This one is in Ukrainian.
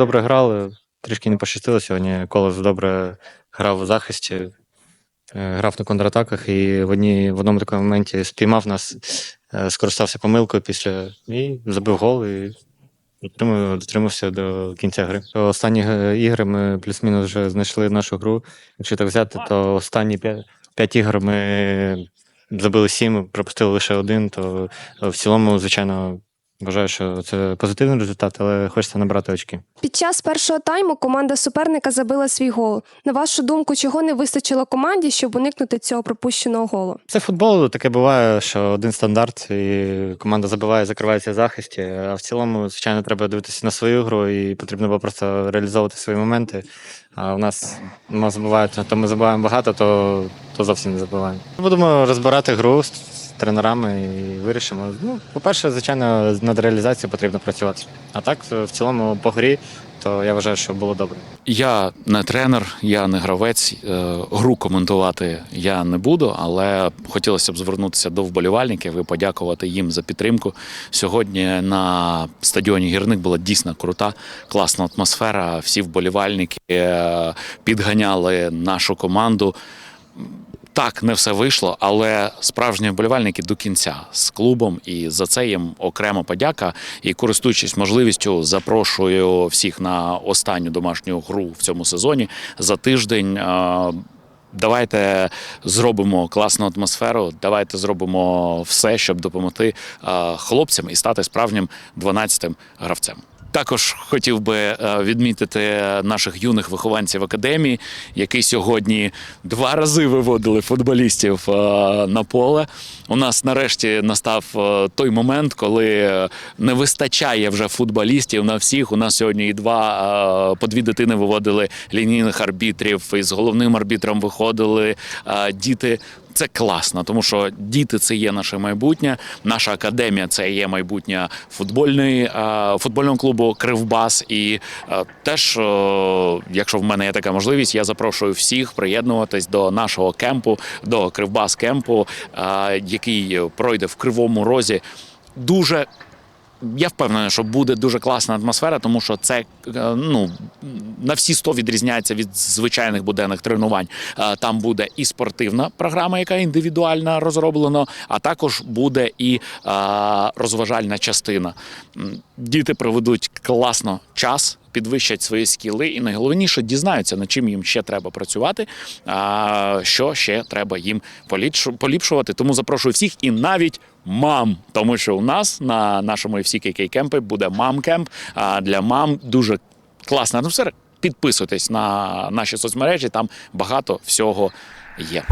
Добре грали, трішки не пощастило сьогодні. Колос добре грав у захисті, е, грав на контратаках і в, одній, в одному такому моменті спіймав нас, е, скористався помилкою після і забив гол і дотримався до кінця гри. Останні е, ігри ми плюс-мінус вже знайшли нашу гру. Якщо так взяти, то останні п'ять, ігор ми забили сім, пропустили лише один, то в цілому, звичайно, вважаю, що це позитивний результат, але хочеться набрати очки. Під час першого тайму команда суперника забила свій гол. На вашу думку, чого не вистачило команді, щоб уникнути цього пропущеного голу? Це футбол, таке буває, що один стандарт, і команда забиває, закривається в захисті. А в цілому, звичайно, треба дивитися на свою гру, і потрібно було просто реалізовувати свої моменти. А у нас ми забувають, то ми забуваємо багато, то, то зовсім не забуваємо. Будемо розбирати гру тренерами і вирішимо. Ну, по-перше, звичайно, над реалізацією потрібно працювати. А так, в цілому, по грі, то я вважаю, що було добре. Я не тренер, я не гравець. е, Гру коментувати я не буду, але хотілося б звернутися до вболівальників і подякувати їм за підтримку. Сьогодні на стадіоні гірник була дійсно крута, класна атмосфера. Всі вболівальники е, підганяли нашу команду. Так, не все вийшло, але справжні вболівальники до кінця з клубом, і за це їм окрема подяка. І користуючись можливістю, запрошую всіх на останню домашню гру в цьому сезоні за тиждень. Давайте зробимо класну атмосферу. Давайте зробимо все, щоб допомогти хлопцям і стати справжнім 12-тим гравцем. Також хотів би е, відмітити наших юних вихованців академії, які сьогодні два рази виводили футболістів е, на поле. У нас нарешті настав е, той момент, коли не вистачає вже футболістів на всіх. У нас сьогодні і два по дві дитини виводили лінійних арбітрів, і з головним арбітром виходили діти. Це класно, тому що діти це є наше майбутнє. Наша академія це є майбутнє футбольної е, футбольного клубу Кривбас. І е, теж, е, якщо в мене є така можливість, я запрошую всіх приєднуватись до нашого кемпу, до Кривбас кемпу, який пройде в Кривому Розі. Дуже я впевнений, що буде дуже класна атмосфера, тому що це е, ну на всі 100 відрізняється від звичайних буденних тренувань. Е, Там буде і спортивна програма, яка індивідуально розроблена, а також буде і е, розважальна частина. Діти проведуть класно час. Підвищать свої скіли, і найголовніше дізнаються, над чим їм ще треба працювати, а що ще треба їм поліпшу- поліпшувати. Тому запрошую всіх і навіть мам, тому що у нас на нашому FCKK кемпі буде мам-кемп. А для мам дуже класна атмосфера. Підписуйтесь на наші соцмережі, там багато всього є.